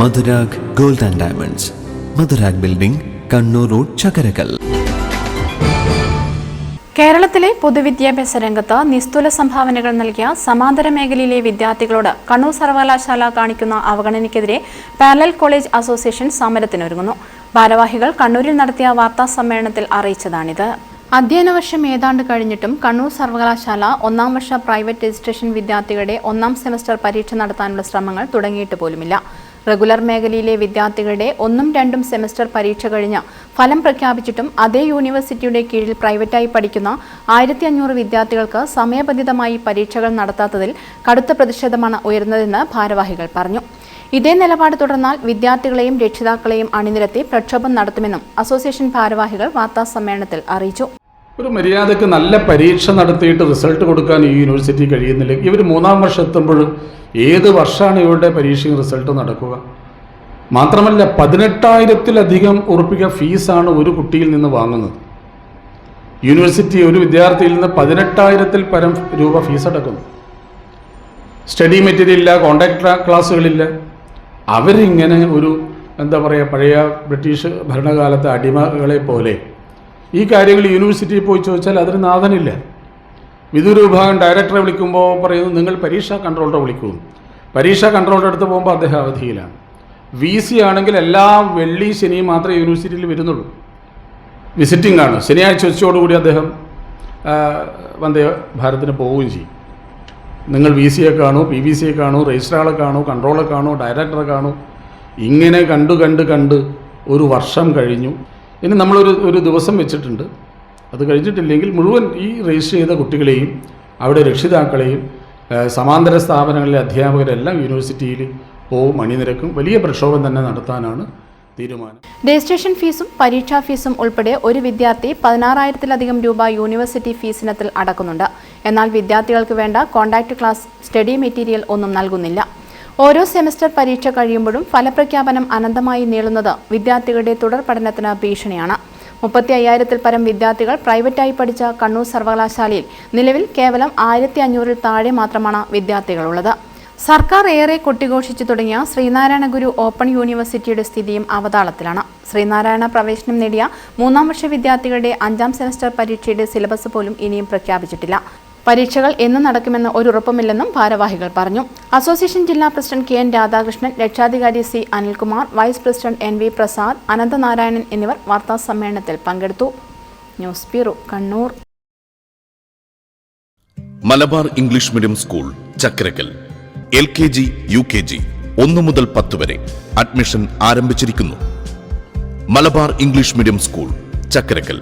Madhurag gold and diamonds. Madhurag building Kannur road Chakkarakkal. കേരളത്തിലെ പൊതുവിദ്യാഭ്യാസ രംഗത്ത് നിസ്തുല സംഭാവനകൾ നൽകിയ സമാന്തര മേഖലയിലെ വിദ്യാർത്ഥികളോട് കണ്ണൂർ സർവകലാശാല കാണിക്കുന്ന അവഗണനയ്ക്കെതിരെ പാരലൽ കോളേജ് അസോസിയേഷൻ സമരത്തിനൊരുങ്ങുന്നു. ഭാരവാഹികൾ കണ്ണൂരിൽ നടത്തിയ വാർത്താ സമ്മേളനത്തിൽ അറിയിച്ചതാണിത്. അധ്യയന വർഷം ഏതാണ്ട് കഴിഞ്ഞിട്ടും കണ്ണൂർ സർവകലാശാല ഒന്നാം വർഷ പ്രൈവറ്റ് രജിസ്ട്രേഷൻ വിദ്യാർത്ഥികളുടെ ഒന്നാം സെമസ്റ്റർ പരീക്ഷ നടത്താനുള്ള ശ്രമങ്ങൾ തുടങ്ങിയിട്ട് പോലുമില്ല. റെഗുലർ മേഖലയിലെ വിദ്യാർത്ഥികളുടെ ഒന്നും രണ്ടും സെമസ്റ്റർ പരീക്ഷ കഴിഞ്ഞ് ഫലം പ്രഖ്യാപിച്ചിട്ടും അതേ യൂണിവേഴ്സിറ്റിയുടെ കീഴിൽ പ്രൈവറ്റായി പഠിക്കുന്ന ആയിരത്തി അഞ്ഞൂറ് വിദ്യാർത്ഥികൾക്ക് സമയബന്ധിതമായി പരീക്ഷകൾ നടത്താത്തതിൽ കടുത്ത പ്രതിഷേധമാണ് ഉയർന്നതെന്ന് ഭാരവാഹികൾ പറഞ്ഞു. ഇതേ നിലപാട് തുടർന്നാൽ വിദ്യാർത്ഥികളെയും രക്ഷിതാക്കളെയും അണിനിരത്തി പ്രക്ഷോഭം നടത്തുമെന്നും അസോസിയേഷൻ ഭാരവാഹികൾ വാർത്താസമ്മേളനത്തിൽ അറിയിച്ചു. ഒരു മര്യാദയ്ക്ക് നല്ല പരീക്ഷ നടത്തിയിട്ട് റിസൾട്ട് കൊടുക്കാൻ ഈ യൂണിവേഴ്സിറ്റി കഴിയുന്നില്ല. ഇവർ മൂന്നാം വർഷം എത്തുമ്പോഴും ഏത് വർഷമാണ് ഇവരുടെ പരീക്ഷയും റിസൾട്ട് നടക്കുക? മാത്രമല്ല പതിനെട്ടായിരത്തിലധികം ഉറപ്പിക ഫീസാണ് ഒരു കുട്ടിയിൽ നിന്ന് വാങ്ങുന്നത്. യൂണിവേഴ്സിറ്റി ഒരു വിദ്യാർത്ഥിയിൽ നിന്ന് പതിനെട്ടായിരത്തിൽ പരം രൂപ ഫീസ് അടക്കുന്നു. സ്റ്റഡി മെറ്റീരിയൽ ഇല്ല കോണ്ടാക്ട് ക്ലാസ്സുകളില്ല അവരിങ്ങനെ ഒരു എന്താ പറയുക പഴയ ബ്രിട്ടീഷ് ഭരണകാലത്തെ അടിമകളെ പോലെ ഈ കാര്യങ്ങൾ യൂണിവേഴ്സിറ്റിയിൽ പോയി ചോദിച്ചാൽ അതിന് നാഥനില്ല. വിദൂര വിഭാഗം ഡയറക്ടറെ വിളിക്കുമ്പോൾ പറയുന്നു നിങ്ങൾ പരീക്ഷാ കൺട്രോളറെ വിളിക്കൂ. പരീക്ഷാ കൺട്രോളറുടെ അടുത്ത് പോകുമ്പോൾ അദ്ദേഹം അവധിയിലാണ്. വി സി ആണെങ്കിൽ എല്ലാ വെള്ളി ശനിയും മാത്രമേ യൂണിവേഴ്സിറ്റിയിൽ വരുന്നുള്ളൂ. വിസിറ്റിംഗ് ആണ്. ശനിയാഴ്ച ഉച്ചയോടുകൂടി അദ്ദേഹം വന്ദേ ഭാരതത്തിന് പോവുകയും ചെയ്യും. നിങ്ങൾ വി സിയെ കാണൂ പി വി സിയെ കാണൂ രജിസ്ട്രാളെ കാണൂ കൺട്രോളെ കാണൂ ഡയറക്ടറെ കാണൂ. ഇങ്ങനെ കണ്ടു കണ്ട് കണ്ട് ഒരു വർഷം കഴിഞ്ഞു. ഇനി നമ്മളൊരു ഒരു ദിവസം വെച്ചിട്ടുണ്ട്. അത് കഴിഞ്ഞിട്ടില്ലെങ്കിൽ മുഴുവൻ ഈ രജിസ്റ്റർ ചെയ്ത കുട്ടികളെയും അവിടെ രക്ഷിതാക്കളെയും സമാന്തര സ്ഥാപനങ്ങളിലെ അധ്യാപകരെല്ലാം യൂണിവേഴ്സിറ്റിയിൽ പോവും അണിനിരക്കും. വലിയ പ്രക്ഷോഭം തന്നെ നടത്താനാണ് തീരുമാനം. രജിസ്ട്രേഷൻ ഫീസും പരീക്ഷാ ഫീസും ഉൾപ്പെടെ ഒരു വിദ്യാർത്ഥി പതിനാറായിരത്തിലധികം രൂപ യൂണിവേഴ്സിറ്റി ഫീസിനത്തിൽ അടക്കുന്നുണ്ട്. എന്നാൽ വിദ്യാർത്ഥികൾക്ക് വേണ്ട കോണ്ടാക്ട് ക്ലാസ് സ്റ്റഡി മെറ്റീരിയൽ ഒന്നും നൽകുന്നില്ല. ഓരോ സെമസ്റ്റർ പരീക്ഷ കഴിയുമ്പോഴും ഫലപ്രഖ്യാപനം അനന്തമായി നീളുന്നത് വിദ്യാർത്ഥികളുടെ തുടർ പഠനത്തിന് ഭീഷണിയാണ്. മുപ്പത്തി അയ്യായിരത്തിൽ പരം വിദ്യാർത്ഥികൾ പ്രൈവറ്റായി പഠിച്ച കണ്ണൂർ സർവകലാശാലയിൽ നിലവിൽ കേവലം ആയിരത്തി അഞ്ഞൂറിൽ താഴെ മാത്രമാണ് വിദ്യാർത്ഥികളുള്ളത്. സർക്കാർ ഏറെ കൊട്ടിഘോഷിച്ചു തുടങ്ങിയ ശ്രീനാരായണ ഗുരു ഓപ്പൺ യൂണിവേഴ്സിറ്റിയുടെ സ്ഥിതിയും അവതാളത്തിലാണ്. ശ്രീനാരായണ പ്രവേശനം നേടിയ മൂന്നാം വർഷ വിദ്യാർത്ഥികളുടെ അഞ്ചാം സെമസ്റ്റർ പരീക്ഷയുടെ സിലബസ് പോലും ഇനിയും പ്രഖ്യാപിച്ചിട്ടില്ല. പരീക്ഷകൾ എന്ന് നടക്കുമെന്ന് ഒരു ഉറപ്പുമില്ലെന്നും ഭാരവാഹികൾ പറഞ്ഞു. അസോസിയേഷൻ ജില്ലാ പ്രസിഡന്റ് കെ എൻ രാധാകൃഷ്ണൻ രക്ഷാധികാരി C Anilkumar vice president N V Prasad Ananthanarayanan എന്നിവർ വാർത്താ സമ്മേളനത്തിൽ പങ്കെടുത്തു. News bureau Kannur. Malabar English medium school Chakkarakkal L K G U K G ഒന്ന് മുതൽ പത്ത് വരെ അഡ്മിഷൻ ആരംഭിച്ചിരിക്കുന്നു. Malabar English medium school Chakkarakkal